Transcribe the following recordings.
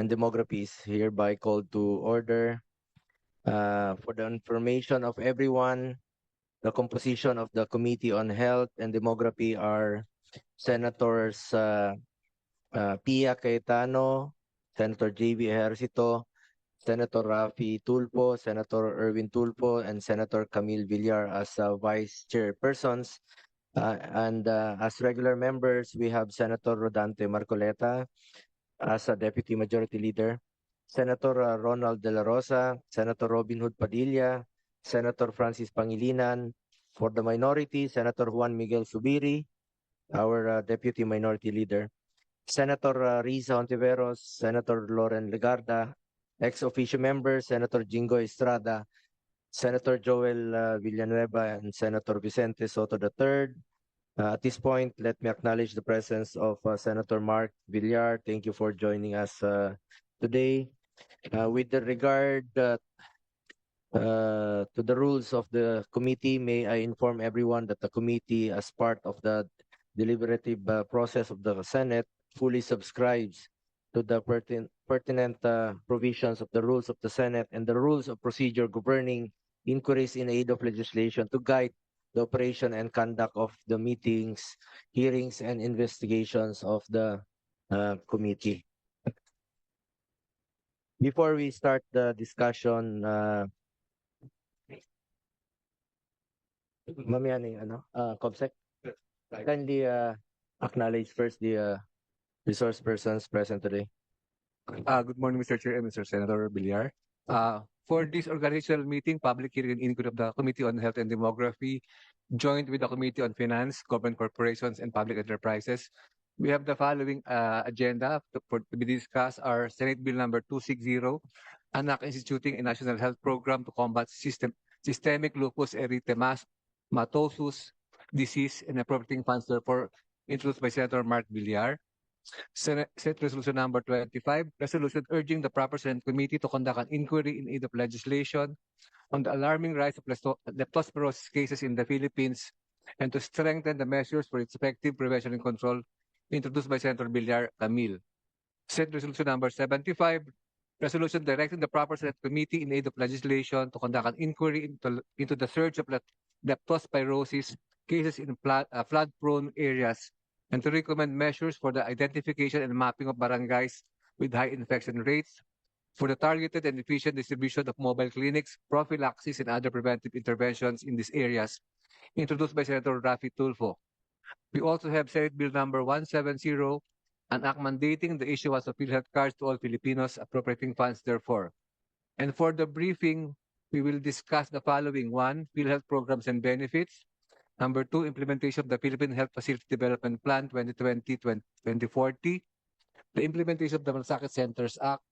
and Demography is hereby called to order. Uh, for the information of everyone, the composition of the Committee on Health and Demography are Senators uh, uh, Pia Cayetano, Senator J.B. Ejercito, Senator Rafi Tulpo, Senator Erwin Tulpo, and Senator Camille Villar as uh, vice chairpersons. Uh, and uh, as regular members, we have Senator Rodante Marcoleta as a deputy majority leader, Senator uh, Ronald De La Rosa, Senator Robin Hood Padilla, Senator Francis Pangilinan. For the minority, Senator Juan Miguel Subiri, our uh, deputy minority leader. Senator uh, Riza Ontiveros, Senator Loren Legarda, ex-officio members, Senator Jingo Estrada, Senator Joel uh, Villanueva, and Senator Vicente Soto III. Uh, at this point, let me acknowledge the presence of uh, Senator Mark Villar. Thank you for joining us uh, today. With the regard uh, to the rules of the committee, may I inform everyone that the committee, as part of the deliberative uh, process of the Senate, fully subscribes to the pertin pertinent uh, provisions of the rules of the Senate and the rules of procedure governing inquiries in aid of legislation to guide the operation and conduct of the meetings, hearings, and investigations of the uh, committee. Before we start the discussion, uh, mamaya na uh, kindly uh, acknowledge first the uh, resource persons present today. Uh, good morning, Mr. Chair and Mr. Senator Villar. Uh, for this organizational meeting, public hearing input of the Committee on Health and Demography, joined with the Committee on Finance, Government Corporations, and Public Enterprises, we have the following uh, agenda to, for, to be discussed are Senate Bill number 260, Anak Instituting a National Health Program to combat system, systemic lupus erythematosus disease and appropriating funds therefore introduced by Senator Mark Villar. Senate, Resolution Number 25, resolution urging the proper Senate Committee to conduct an inquiry in aid of legislation on the alarming rise of lepto- leptospirosis cases in the Philippines and to strengthen the measures for its effective prevention and control introduced by Senator Villar Camille. Senate Resolution Number 75, resolution directing the proper Senate Committee in aid of legislation to conduct an inquiry into, into the surge of lep- leptospirosis cases in uh, flood-prone areas and to recommend measures for the identification and mapping of barangays with high infection rates, for the targeted and efficient distribution of mobile clinics, prophylaxis, and other preventive interventions in these areas, introduced by Senator Rafi Tulfo. We also have Senate Bill number 170, an act mandating the issuance of PhilHealth cards to all Filipinos, appropriating funds therefore. And for the briefing, we will discuss the following. One, PhilHealth programs and benefits. Number two, implementation of the Philippine Health Facility Development Plan 2020-2040, the implementation of the Malasakit Centers Act,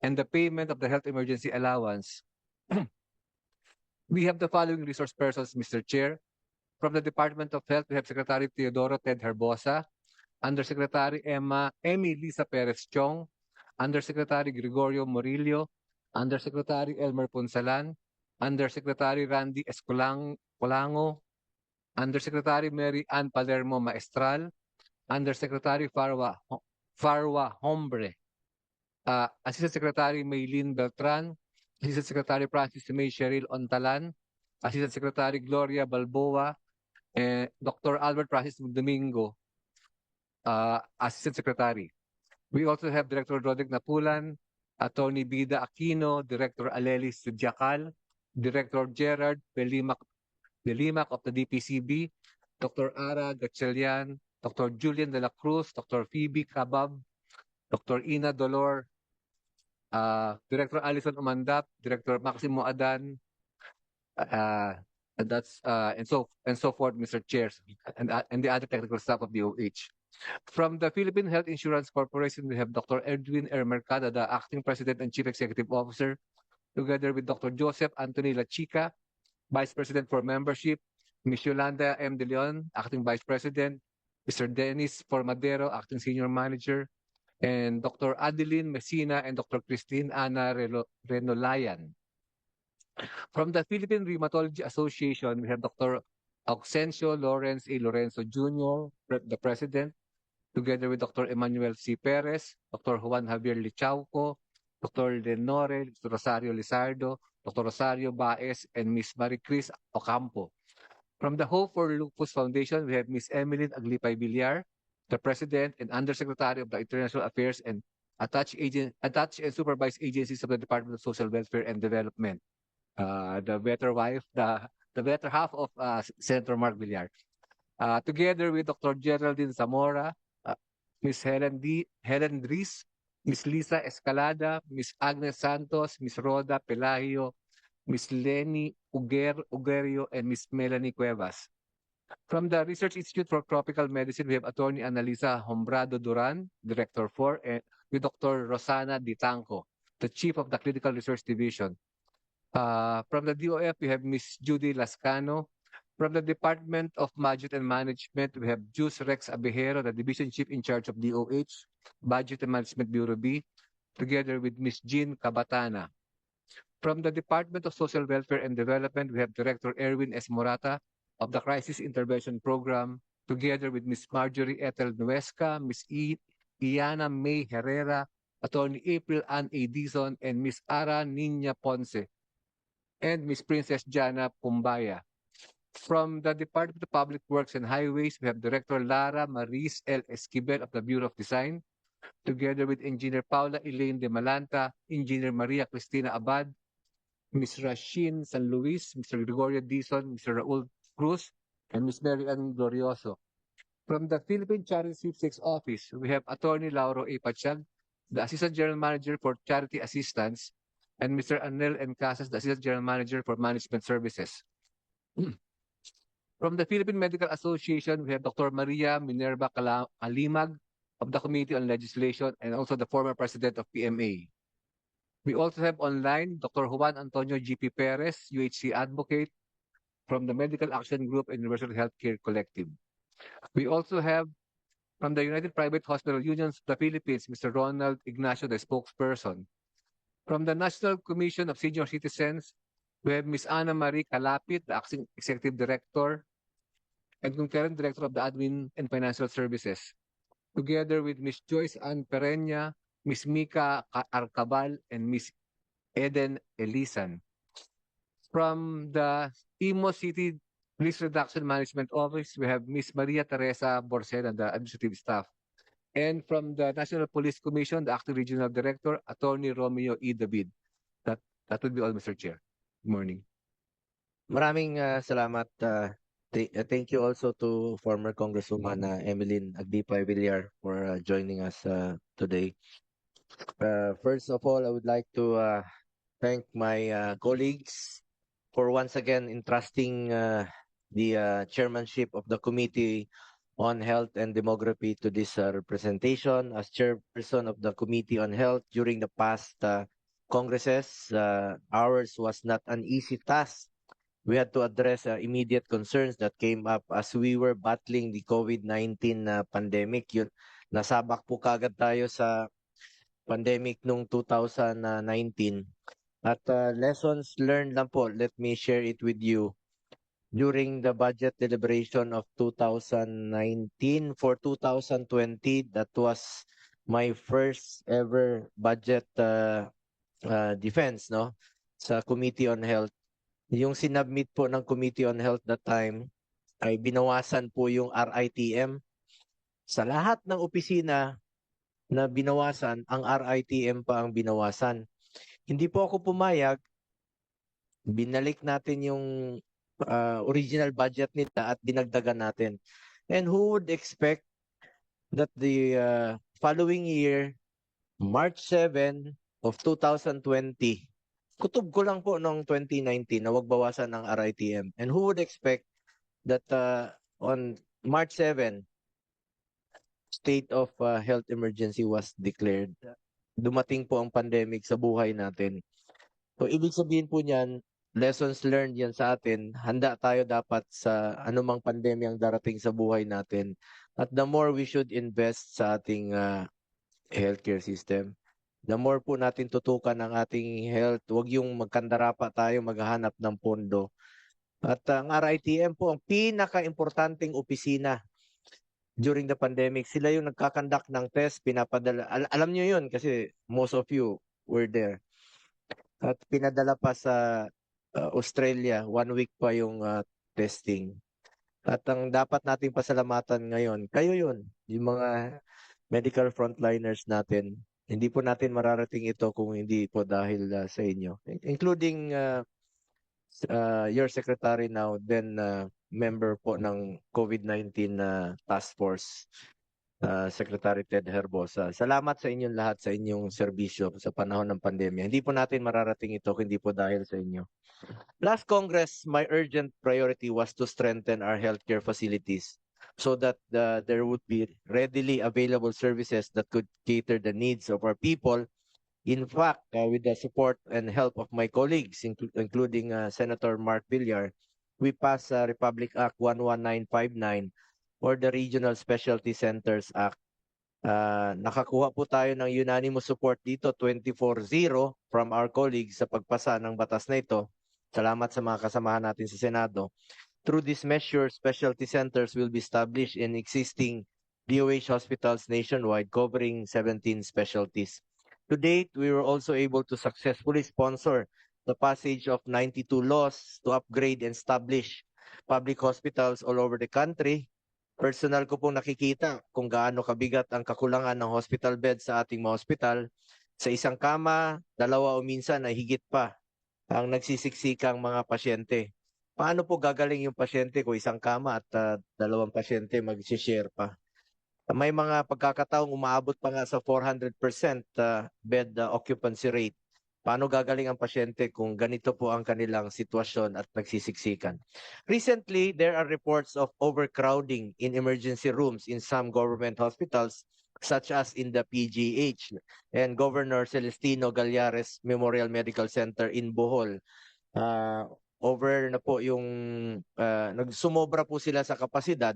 and the payment of the health emergency allowance. we have the following resource persons, Mr. Chair. From the Department of Health, we have Secretary Teodoro Ted Herbosa, Undersecretary Emma Emmy Lisa Perez Chong, Undersecretary Gregorio Murillo, Undersecretary Elmer Punsalan, Undersecretary Randy Escolang Colango, Undersecretary Mary Ann Palermo Maestral, Undersecretary Farwa Farwa Hombre, uh, Assistant Secretary Maylene Beltran, Assistant Secretary Francis May Cheryl Ontalan, Assistant Secretary Gloria Balboa, and Dr. Albert Francis Domingo, uh, Assistant Secretary. We also have Director Roderick Napulan, Attorney Bida Aquino, Director Aleli Sudyakal, Director Gerard Belimac, Belimac of the DPCB, Dr. Ara Gachelian, Dr. Julian De La Cruz, Dr. Phoebe Kabab, Dr. Ina Dolor, uh, Director Alison Umandap, Director Maximo Adan, uh, and that's uh, and so and so forth, Mr. Chairs, and uh, and the other technical staff of the OH. From the Philippine Health Insurance Corporation, we have Dr. Edwin R. Mercado, the acting president and chief executive officer, together with Dr. Joseph Anthony La Chica, vice president for membership, Ms. Yolanda M. De Leon, acting vice president, Mr. Dennis Formadero, acting senior manager, and Dr. Adeline Messina and Dr. Christine Ana Renolayan. From the Philippine Rheumatology Association, we have Dr. Auxencio Lawrence A. Lorenzo Jr., the president, together with Dr. Emmanuel C. Perez, Dr. Juan Javier Lichauco, Dr. Lenore Rosario Lizardo, Dr. Rosario Baez, and Ms. Marie Chris Ocampo. From the Hope for Lupus Foundation, we have Ms. Emeline Aglipay Villar, the President and Undersecretary of the International Affairs and attached attached and supervised agencies of the Department of Social Welfare and Development. Uh, the better wife, the, the better half of uh, Senator Mark Villar. Uh, together with Dr. Geraldine Zamora, uh, Ms. Helen D. Helen Dries, Ms. Lisa Escalada, Miss Agnes Santos, Miss Roda Pelagio, Miss Lenny Uger, Ugerio, and Miss Melanie Cuevas. From the Research Institute for Tropical Medicine, we have Attorney Analisa Hombrado Duran, Director 4, and with Dr. Rosana Ditanco, the Chief of the Clinical Research Division. Uh, from the DOF, we have Miss Judy Lascano. From the Department of Budget and Management, we have Jus Rex Abejero, the Division Chief in charge of DOH, Budget and Management Bureau B, together with Ms. Jean Cabatana. From the Department of Social Welfare and Development, we have Director Erwin S. Morata of the Crisis Intervention Program, together with Ms. Marjorie Ethel Nuesca, Ms. I- Iana May Herrera, Attorney April Ann A. Dizon, and Ms. Ara Nina Ponce, and Ms. Princess Jana Pumbaya. From the Department of Public Works and Highways, we have Director Lara Maris L. Esquivel of the Bureau of Design, together with Engineer Paula Elaine de Malanta, Engineer Maria Cristina Abad, Ms. Rasheen San Luis, Mr. Gregorio Dizon, Mr. Raul Cruz, and Ms. Mary Ann Glorioso. From the Philippine Charity Sweepstakes Office, we have Attorney Lauro A. Pachag, the Assistant General Manager for Charity Assistance, and Mr. Anel N. Casas, the Assistant General Manager for Management Services. From the Philippine Medical Association, we have Dr. Maria Minerva Cala- of the Committee on Legislation and also the former President of PMA. We also have online Dr. Juan Antonio GP Perez, UHC Advocate from the Medical Action Group and Universal Healthcare Collective. We also have from the United Private Hospital Unions of the Philippines, Mr. Ronald Ignacio, the spokesperson. From the National Commission of Senior Citizens, we have Ms. Ana Marie Calapit, the Acting Executive Director and Concurrent Director of the Admin and Financial Services, together with Ms. Joyce Ann Pereña, Ms. Mika Ca- Arcabal, and Ms. Eden Elisan. From the Imo City Police Reduction Management Office, we have Ms. Maria Teresa Borcena, the administrative staff. And from the National Police Commission, the Acting Regional Director, Attorney Romeo E. David. That, that would be all, Mr. Chair. Good morning. Maraming ah, salamat. ah, th- uh, thank you also to former Congresswoman uh, Emeline Agdipay Villar for uh, joining us uh, today. Uh, first of all, I would like to uh, thank my uh, colleagues for once again entrusting uh, the uh, chairmanship of the Committee on Health and Demography to this uh, representation. As chairperson of the Committee on Health during the past uh, congresses, uh, ours was not an easy task we had to address uh, immediate concerns that came up as we were battling the COVID-19 uh, pandemic. Yun, nasabak po kagad tayo sa pandemic nung 2019. At uh, lessons learned lang po, let me share it with you. During the budget deliberation of 2019 for 2020, that was my first ever budget uh, uh, defense no sa Committee on Health yung sinubmit po ng Committee on Health that time ay binawasan po yung RITM. Sa lahat ng opisina na binawasan, ang RITM pa ang binawasan. Hindi po ako pumayag. Binalik natin yung uh, original budget nila at dinagdagan natin. And who would expect that the uh, following year, March 7 of 2020, kutob ko lang po noong 2019 na wag bawasan ng RITM. And who would expect that uh, on March 7, state of uh, health emergency was declared. Dumating po ang pandemic sa buhay natin. So ibig sabihin po niyan, lessons learned yan sa atin. Handa tayo dapat sa anumang pandemyang darating sa buhay natin. At the more we should invest sa ating uh, healthcare system the more po natin tutukan ang ating health, huwag yung magkandara pa tayo maghahanap ng pondo. At ang RITM po ang pinaka-importanting opisina during the pandemic, sila yung nagkakandak ng test, pinapadala. Al- alam nyo yun kasi most of you were there. At pinadala pa sa uh, Australia, one week pa yung uh, testing. At ang dapat nating pasalamatan ngayon, kayo yun, yung mga medical frontliners natin. Hindi po natin mararating ito kung hindi po dahil uh, sa inyo. Including uh, uh, your secretary now, then uh, member po ng COVID-19 na task force, uh, Secretary Ted Herbosa. Salamat sa inyong lahat sa inyong serbisyo sa panahon ng pandemya. Hindi po natin mararating ito kung hindi po dahil sa inyo. Last Congress, my urgent priority was to strengthen our healthcare facilities so that uh, there would be readily available services that could cater the needs of our people. In fact, uh, with the support and help of my colleagues, inclu- including uh, Senator Mark Villar, we passed uh, Republic Act 11959 or the Regional Specialty Centers Act. Uh, nakakuha po tayo ng unanimous support dito, 24-0 from our colleagues sa pagpasa ng batas na ito. Salamat sa mga kasamahan natin sa Senado. Through this measure, specialty centers will be established in existing DOH hospitals nationwide covering 17 specialties. To date, we were also able to successfully sponsor the passage of 92 laws to upgrade and establish public hospitals all over the country. Personal ko pong nakikita kung gaano kabigat ang kakulangan ng hospital bed sa ating mga hospital. Sa isang kama, dalawa o minsan ay higit pa ang nagsisiksikang mga pasyente. Paano po gagaling yung pasyente kung isang kama at ah, dalawang pasyente mag-share pa? May mga pagkakataong umaabot pa nga sa 400% ah, bed ah, occupancy rate. Paano gagaling ang pasyente kung ganito po ang kanilang sitwasyon at nagsisiksikan? Recently, there are reports of overcrowding in emergency rooms in some government hospitals such as in the PGH and Governor Celestino Gallares Memorial Medical Center in Bohol. Ah, over na po yung ah, nagsumobra po sila sa kapasidad.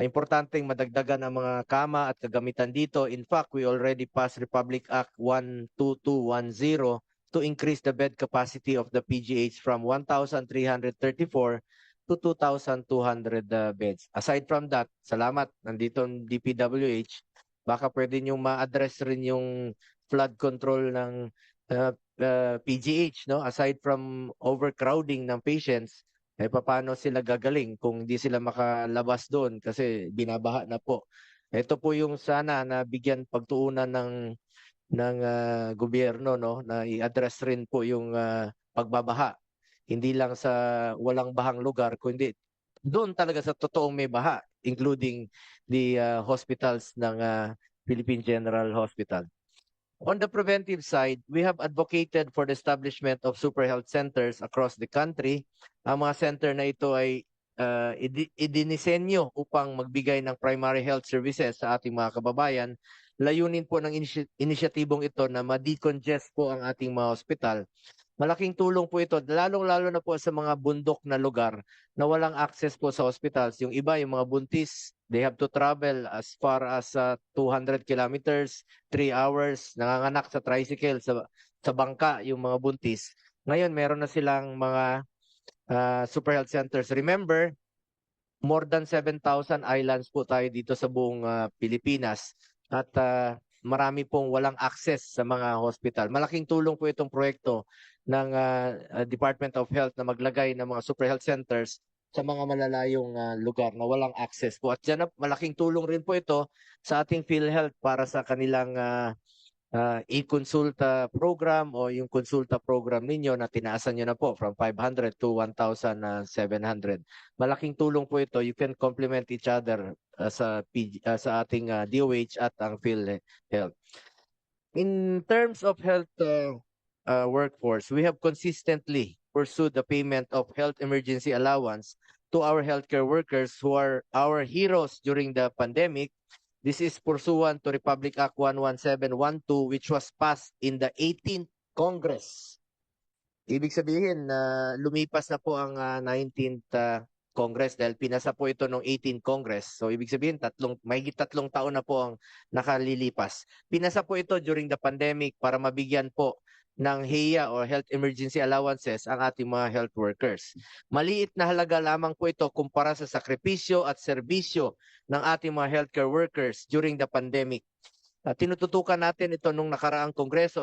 Importanteng madagdagan ang mga kama at kagamitan dito. In fact, we already passed Republic Act 12210 to increase the bed capacity of the PGH from 1,334 to 2,200 uh, beds. Aside from that, salamat, nandito ang DPWH, baka pwede nyo ma-address rin yung flood control ng uh, uh, PGH, no? Aside from overcrowding ng patients, eh paano sila gagaling kung hindi sila makalabas doon kasi binabaha na po. Ito po yung sana na bigyan pagtuunan ng ng ah, gobyerno no na i-address rin po yung ah, pagbabaha. Hindi lang sa walang bahang lugar kundi doon talaga sa totoong may baha including the ah, hospitals ng ah, Philippine General Hospital. On the preventive side, we have advocated for the establishment of super health centers across the country. Ang mga center na ito ay uh, idi- idinisenyo upang magbigay ng primary health services sa ating mga kababayan. Layunin po ng inisi- inisyatibong ito na ma-decongest po ang ating mga hospital. Malaking tulong po ito, lalong-lalo na po sa mga bundok na lugar na walang access po sa hospitals. Yung iba, yung mga buntis, they have to travel as far as uh, 200 kilometers, 3 hours, nanganganak sa tricycle, sa, sa bangka, yung mga buntis. Ngayon, meron na silang mga uh, super health centers. Remember, more than 7,000 islands po tayo dito sa buong uh, Pilipinas at uh, marami pong walang access sa mga hospital. Malaking tulong po itong proyekto ng uh, Department of Health na maglagay ng mga super health centers sa mga malalayong uh, lugar na walang access po. At dyan na, malaking tulong rin po ito sa ating PhilHealth para sa kanilang uh, uh, e-consulta program o yung consulta program ninyo na tinaasan nyo na po from 500 to 1,700. Malaking tulong po ito. You can complement each other uh, sa, PG, uh, sa ating uh, DOH at ang PhilHealth. In terms of health uh, uh, workforce, we have consistently pursued the payment of health emergency allowance to our healthcare workers who are our heroes during the pandemic. This is pursuant to Republic Act 11712 which was passed in the 18th Congress. Ibig sabihin na lumipas na po ang ah, 19th ah, Congress dahil pinasa po ito ng 18th Congress. So ibig sabihin tatlong mahigit tatlong taon na po ang nakalilipas. Pinasa po ito during the pandemic para mabigyan po ng HEA or Health Emergency Allowances ang ating mga health workers. Maliit na halaga lamang po ito kumpara sa sakripisyo at serbisyo ng ating mga healthcare workers during the pandemic. Uh, tinututukan natin ito nung nakaraang kongreso